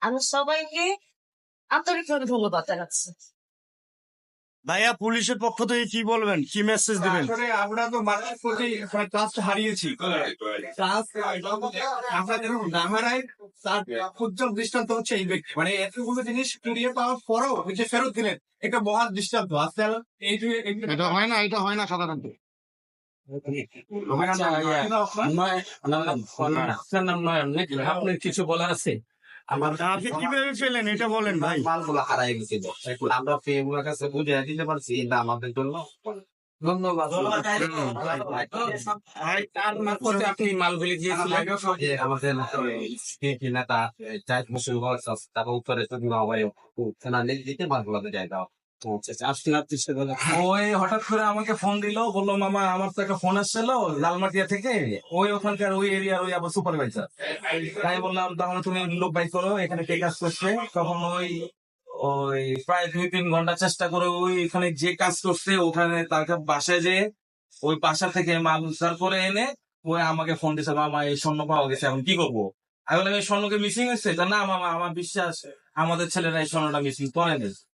আমি সবাইকে আন্তরিকভাবে ধন্যবাদ জানাচ্ছি। ভাইয়া পুলিশের পক্ষ থেকে কি বলবেন? কি মেসেজ দিবেন? আমরা তো মানুষের প্রতি ট্রাস্ট হারিয়েছি। আমরা যেন না হারাই তার উজ্জ্বল দৃষ্টান্ত হচ্ছে এই ব্যক্তি। মানে এতগুলো জিনিস কুড়িয়ে পাওয়ার পরেও যে ফেরত দিলেন। একটা মহান দৃষ্টান্ত। এই যে এটা হয় না এটা হয় না সাধারণত। আচ্ছা, নয়- আপনার। কিছু বলা আছে? আপনি কীভাবে পেলেন এটা বলেন ভাই। মালগুলো হারাই গেছিল আমরা পেয়েগুলোর কাছে বুঝে দিতে পারছি এটা আমাদের জন্য। ধন্যবাদ। ভাই তার মারফতে আপনি মালগুলি দিয়েছিলেন আমাদের কি নেতা চার বছর তারপর উত্তরে তো বিবাহ হয় থানা দিতে মালগুলো যাই দাও ফোন দিল, বলল, মামা, আমার তো একটা ফোন আসছিল থেকে। ওই ওখানকার ওই সুপারভাইজার তাই বললাম তুমি তিন ঘণ্টা চেষ্টা করে ওই এখানে যে কাজ করছে, ওখানে তার বাসায় যে ওই বাসা থেকে মাল উদ্ধার করে এনে ওই আমাকে ফোন দিছে, মামা, এই স্বর্ণ পাওয়া গেছে, এখন কি করব? আমি বললাম, এই স্বর্ণকে মিসিং হয়েছে? না, মামা, আমার বিশ্বাস, আমাদের ছেলেরা এই স্বর্ণটা মিসিং করে তা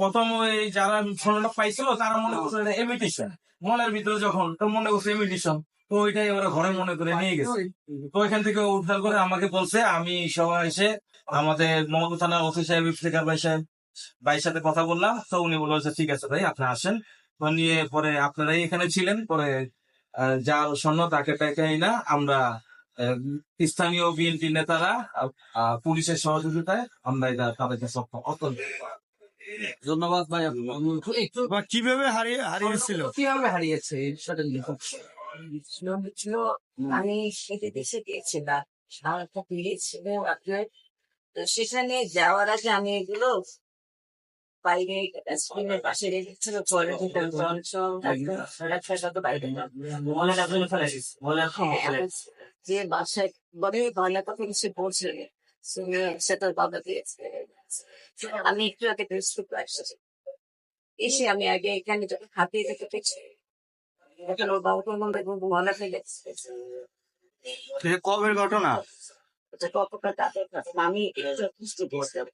প্রথম ওই যারা স্বর্ণটা পাইছিল, তারা মনে করছে এটা ইমিটেশন মলের ভিতরে যখন, তো মনে করছে ইমিটেশন তো ওইটাই ওরা ঘরে মনে করে নিয়ে গেছে। তো ওইখান থেকে উদ্ধার করে আমাকে বলছে, আমি সবাই এসে আমাদের মহল থানার অফিস সাহেব, ইফতেখার ভাই সাহেব, ভাইয়ের সাথে কথা বললাম। তো উনি বলল যে, ঠিক আছে ভাই, আপনি আসেন। তো নিয়ে পরে আপনারাই এখানে ছিলেন। পরে যার স্বর্ণ তাকে টাকাই না, আমরা স্থানীয় বিএনপি নেতারা পুলিশের সহযোগিতায় আমরা এটা তাদেরকে সক্ষম অত্যন্ত ধন্যবাদ ভাই। একটু বা কীভাবে হারিয়ে হারিয়েছিল? কীভাবে হারিয়েছে? সেটা ছিল আমি সেটা দেশে গিয়েছিলাম। সারাটা গিয়েছিল আপনার তো সেখানে যাওয়ার আগে আমি এগুলো বাইরে পাশে রেখেছিল পরে হ্যাঁ, যে বাসায় বলে ভালো কথা কিছু শুনে সেটা বাবা দিয়েছে। আমি একটু আগে আসছি। এসে আমি আগে এখানে যখন হাতিয়ে দেখে পেয়েছি এখন ওর বাবা কোনো দেখব মনে ফেলে কবের ঘটনা? কতটা তাদের কাছে আমি একটু বুঝতে পেরেছিলাম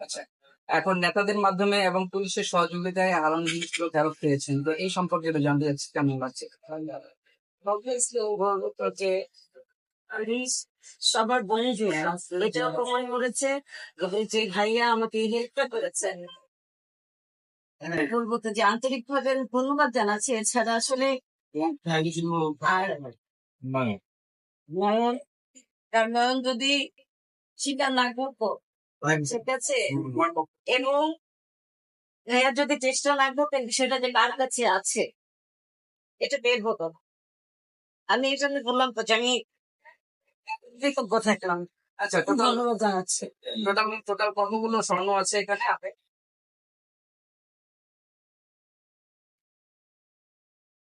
আচ্ছা এখন নেতাদের মাধ্যমে এবং পুলিশের সহযোগিতায় হারান জিনিসগুলো ফেরত পেয়েছেন। তো এই সম্পর্কে জানতে চাচ্ছি কেমন লাগছে? যে সবার বন্ধু এটাও প্রমাণ করেছে। যে ভাইয়া আমাকে হেল্পটা করেছে। বলব তো যে আন্তরিক ভাবে ধন্যবাদ জানাচ্ছি। এছাড়া আসলে আর নয়ন কারণ নয়ন যদি স্বীকার না করতো ঠিক আছে? এবং ভাইয়া যদি চেষ্টা না করতেন সেটা যে কার কাছে আছে এটা বের হতো আমি এই জন্য বললাম তো যে আমি কৃতজ্ঞ থাকলাম আচ্ছা টোটাল ধন্যবাদ জানাচ্ছি টোটাল টোটাল কতগুলো স্বর্ণ আছে এখানে?